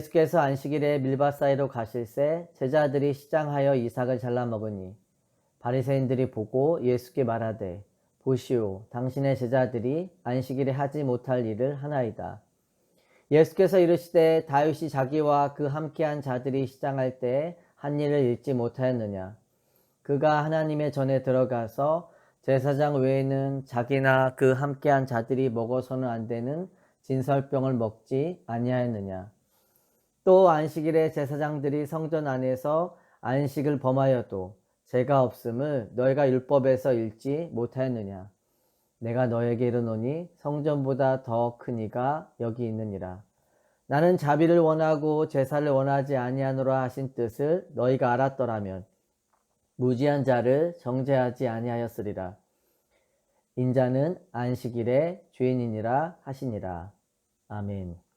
예수께서 안식일에 밀밭 사이로 가실새 제자들이 시장하여 이삭을 잘라 먹으니 바리새인들이 보고 예수께 말하되 보시오 당신의 제자들이 안식일에 하지 못할 일을 하나이다. 예수께서 이르시되 다윗이 자기와 그 함께한 자들이 시장할 때 한 일을 잊지 못하였느냐 그가 하나님의 전에 들어가서 제사장 외에는 자기나 그 함께한 자들이 먹어서는 안 되는 진설병을 먹지 아니하였느냐 또 안식일에 제사장들이 성전 안에서 안식을 범하여도 죄가 없음을 너희가 율법에서 읽지 못하였느냐 내가 너에게 이르노니 성전보다 더 크니가 여기 있느니라 나는 자비를 원하고 제사를 원하지 아니하노라 하신 뜻을 너희가 알았더라면 무지한 자를 정죄하지 아니하였으리라. 인자는 안식일의 주인이니라 하시니라. 아멘.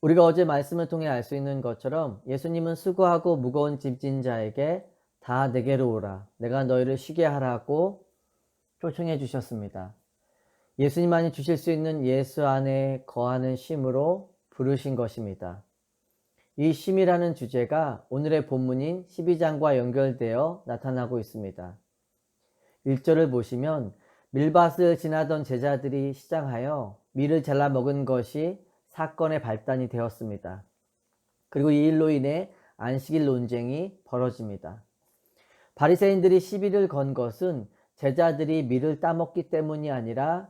우리가 어제 말씀을 통해 알 수 있는 것처럼 예수님은 수고하고 무거운 짐진 자에게 다 내게로 오라. 내가 너희를 쉬게 하라고 초청해 주셨습니다. 예수님만이 주실 수 있는 예수 안에 거하는 쉼으로 부르신 것입니다. 이 쉼이라는 주제가 오늘의 본문인 12장과 연결되어 나타나고 있습니다. 1절을 보시면 밀밭을 지나던 제자들이 시장하여 밀을 잘라 먹은 것이 사건의 발단이 되었습니다. 그리고 이 일로 인해 안식일 논쟁이 벌어집니다. 바리새인들이 시비를 건 것은 제자들이 밀을 따먹기 때문이 아니라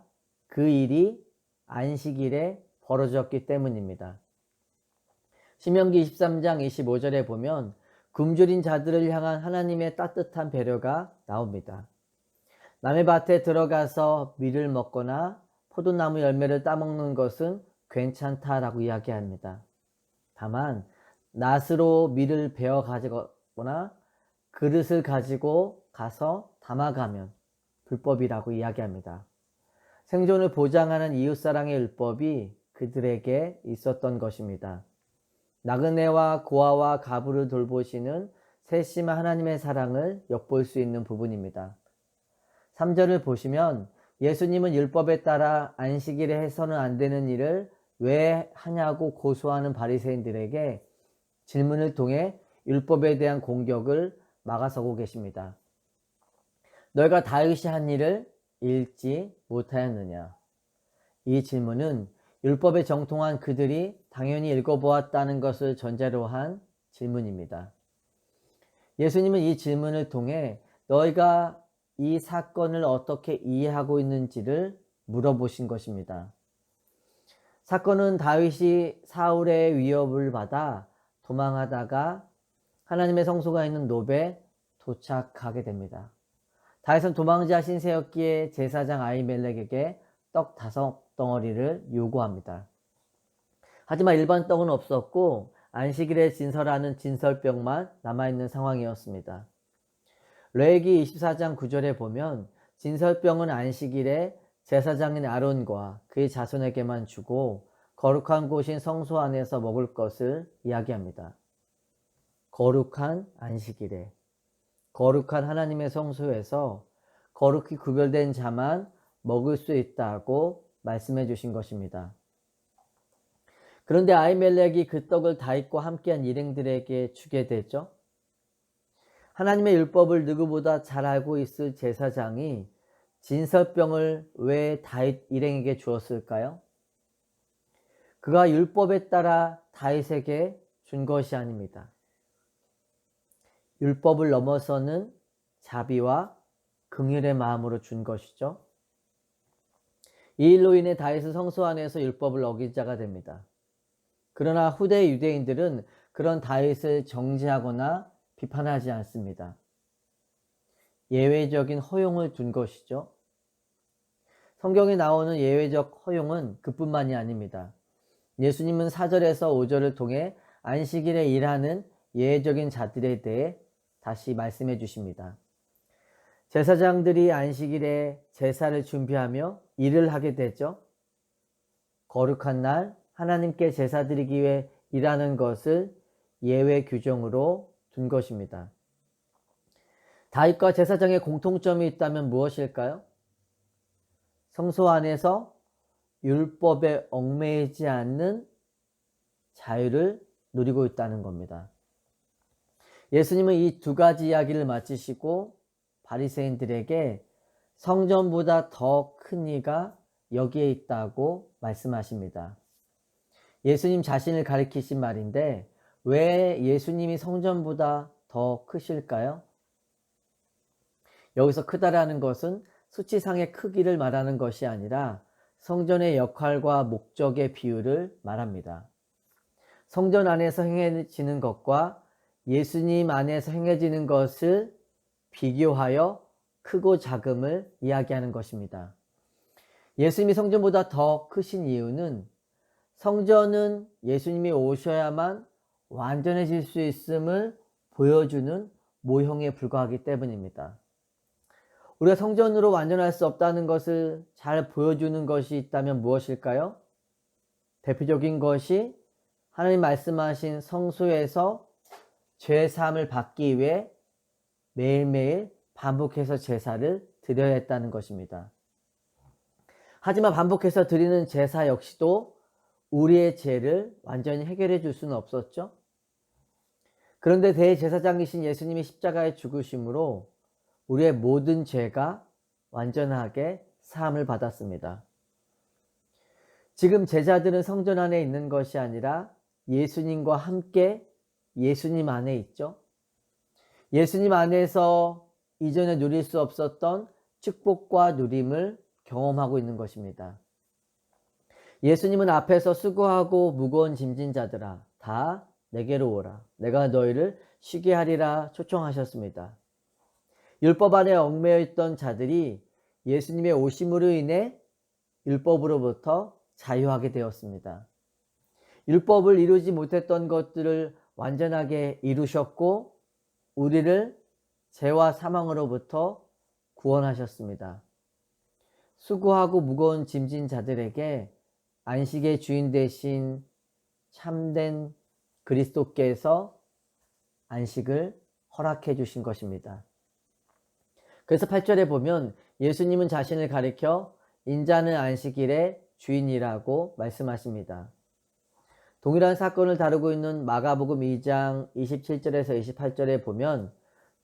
그 일이 안식일에 벌어졌기 때문입니다. 신명기 23장 25절에 보면 굶주린 자들을 향한 하나님의 따뜻한 배려가 나옵니다. 남의 밭에 들어가서 밀을 먹거나 포도나무 열매를 따먹는 것은 괜찮다라고 이야기합니다. 다만 낫으로 밀을 베어 가지거나 그릇을 가지고 가서 담아가면 불법이라고 이야기합니다. 생존을 보장하는 이웃사랑의 율법이 그들에게 있었던 것입니다. 나그네와 고아와 가부를 돌보시는 세심한 하나님의 사랑을 엿볼 수 있는 부분입니다. 3절을 보시면 예수님은 율법에 따라 안식일에 해서는 안 되는 일을 왜 하냐고 고소하는 바리새인들에게 질문을 통해 율법에 대한 공격을 막아서고 계십니다. 너희가 다윗이 한 일을 읽지 못하였느냐? 이 질문은 율법에 정통한 그들이 당연히 읽어보았다는 것을 전제로 한 질문입니다. 예수님은 이 질문을 통해 너희가 이 사건을 어떻게 이해하고 있는지를 물어보신 것입니다. 사건은 다윗이 사울의 위협을 받아 도망하다가 하나님의 성소가 있는 노베 도착하게 됩니다. 다윗은 도망자 신세였기에 제사장 아이멜렉에게 떡 다섯 덩어리를 요구합니다. 하지만 일반 떡은 없었고 안식일에 진설하는 진설병만 남아있는 상황이었습니다. 레기 24장 9절에 보면 진설병은 안식일에 제사장인 아론과 그의 자손에게만 주고 거룩한 곳인 성소 안에서 먹을 것을 이야기합니다. 거룩한 안식일에 거룩한 하나님의 성소에서 거룩히 구별된 자만 먹을 수 있다고 말씀해 주신 것입니다. 그런데 아이멜렉이 그 떡을 다윗과 함께한 일행들에게 주게 되죠. 하나님의 율법을 누구보다 잘 알고 있을 제사장이 진설병을 왜 다윗 일행에게 주었을까요? 그가 율법에 따라 다윗에게 준 것이 아닙니다. 율법을 넘어서는 자비와 긍휼의 마음으로 준 것이죠. 이 일로 인해 다윗은 성소 안에서 율법을 어긴 자가 됩니다. 그러나 후대 유대인들은 그런 다윗을 정죄하거나 비판하지 않습니다. 예외적인 허용을 둔 것이죠. 성경에 나오는 예외적 허용은 그뿐만이 아닙니다. 예수님은 4절에서 5절을 통해 안식일에 일하는 예외적인 자들에 대해 다시 말씀해 주십니다. 제사장들이 안식일에 제사를 준비하며 일을 하게 되죠. 거룩한 날 하나님께 제사 드리기 위해 일하는 것을 예외 규정으로 둔 것입니다. 다윗과 제사장의 공통점이 있다면 무엇일까요? 성소 안에서 율법에 얽매이지 않는 자유를 누리고 있다는 겁니다. 예수님은 이 두 가지 이야기를 마치시고 바리새인들에게 성전보다 더 큰 이가 여기에 있다고 말씀하십니다. 예수님 자신을 가리키신 말인데 왜 예수님이 성전보다 더 크실까요? 여기서 크다라는 것은 수치상의 크기를 말하는 것이 아니라 성전의 역할과 목적의 비율을 말합니다. 성전 안에서 행해지는 것과 예수님 안에서 행해지는 것을 비교하여 크고 작음을 이야기하는 것입니다. 예수님이 성전보다 더 크신 이유는 성전은 예수님이 오셔야만 완전해질 수 있음을 보여주는 모형에 불과하기 때문입니다. 우리가 성전으로 완전할 수 없다는 것을 잘 보여주는 것이 있다면 무엇일까요? 대표적인 것이 하나님 말씀하신 성소에서 죄 사함을 받기 위해 매일매일 반복해서 제사를 드려야 했다는 것입니다. 하지만 반복해서 드리는 제사 역시도 우리의 죄를 완전히 해결해 줄 수는 없었죠. 그런데 대제사장이신 예수님이 십자가에 죽으심으로 우리의 모든 죄가 완전하게 사함을 받았습니다. 지금 제자들은 성전 안에 있는 것이 아니라 예수님과 함께 예수님 안에 있죠. 예수님 안에서 이전에 누릴 수 없었던 축복과 누림을 경험하고 있는 것입니다. 예수님은 앞에서 수고하고 무거운 짐진 자들아 다 내게로 오라 내가 너희를 쉬게 하리라 초청하셨습니다. 율법 안에 얽매여 있던 자들이 예수님의 오심으로 인해 율법으로부터 자유하게 되었습니다. 율법을 이루지 못했던 것들을 완전하게 이루셨고 우리를 죄와 사망으로부터 구원하셨습니다. 수고하고 무거운 짐진 자들에게 안식의 주인 대신 참된 그리스도께서 안식을 허락해 주신 것입니다. 그래서 8절에 보면 예수님은 자신을 가리켜 인자는 안식일의 주인이라고 말씀하십니다. 동일한 사건을 다루고 있는 마가복음 2장 27절에서 28절에 보면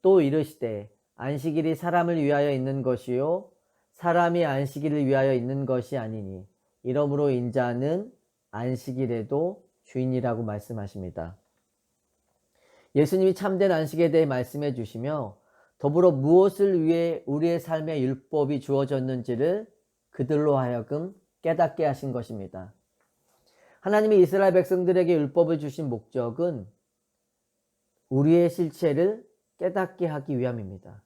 또 이르시되 안식일이 사람을 위하여 있는 것이요 사람이 안식일을 위하여 있는 것이 아니니 이러므로 인자는 안식일에도 주인이라고 말씀하십니다. 예수님이 참된 안식에 대해 말씀해 주시며 더불어 무엇을 위해 우리의 삶에 율법이 주어졌는지를 그들로 하여금 깨닫게 하신 것입니다. 하나님이 이스라엘 백성들에게 율법을 주신 목적은 우리의 실체를 깨닫게 하기 위함입니다.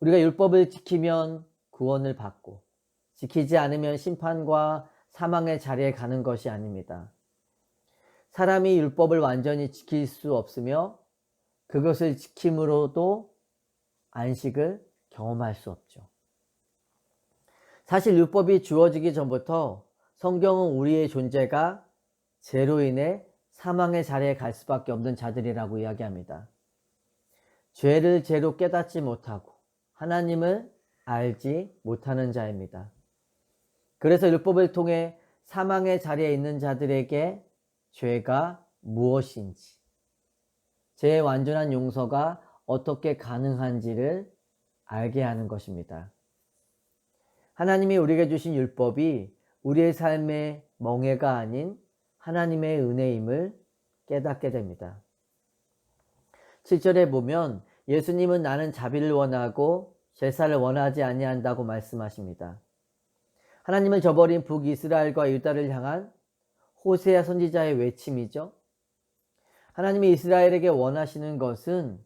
우리가 율법을 지키면 구원을 받고 지키지 않으면 심판과 사망의 자리에 가는 것이 아닙니다. 사람이 율법을 완전히 지킬 수 없으며 그것을 지킴으로도 안식을 경험할 수 없죠. 사실 율법이 주어지기 전부터 성경은 우리의 존재가 죄로 인해 사망의 자리에 갈 수밖에 없는 자들이라고 이야기합니다. 죄를 죄로 깨닫지 못하고 하나님을 알지 못하는 자입니다. 그래서 율법을 통해 사망의 자리에 있는 자들에게 죄가 무엇인지, 죄의 완전한 용서가 어떻게 가능한지를 알게 하는 것입니다. 하나님이 우리에게 주신 율법이 우리의 삶의 멍해가 아닌 하나님의 은혜임을 깨닫게 됩니다. 7절에 보면 예수님은 나는 자비를 원하고 제사를 원하지 아니한다고 말씀하십니다. 하나님을 저버린 북이스라엘과 유다를 향한 호세아 선지자의 외침이죠. 하나님이 이스라엘에게 원하시는 것은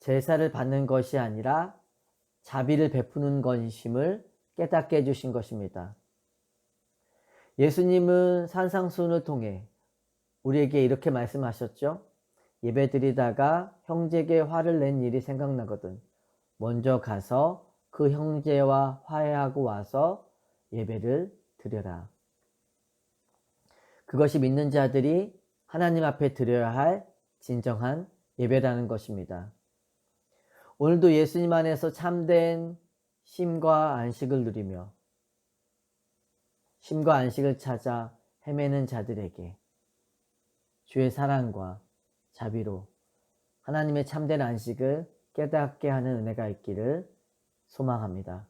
제사를 받는 것이 아니라 자비를 베푸는 것임을 깨닫게 해주신 것입니다. 예수님은 산상순을 통해 우리에게 이렇게 말씀하셨죠. 예배 드리다가 형제에게 화를 낸 일이 생각나거든. 먼저 가서 그 형제와 화해하고 와서 예배를 드려라. 그것이 믿는 자들이 하나님 앞에 드려야 할 진정한 예배라는 것입니다. 오늘도 예수님 안에서 참된 쉼과 안식을 누리며 쉼과 안식을 찾아 헤매는 자들에게 주의 사랑과 자비로 하나님의 참된 안식을 깨닫게 하는 은혜가 있기를 소망합니다.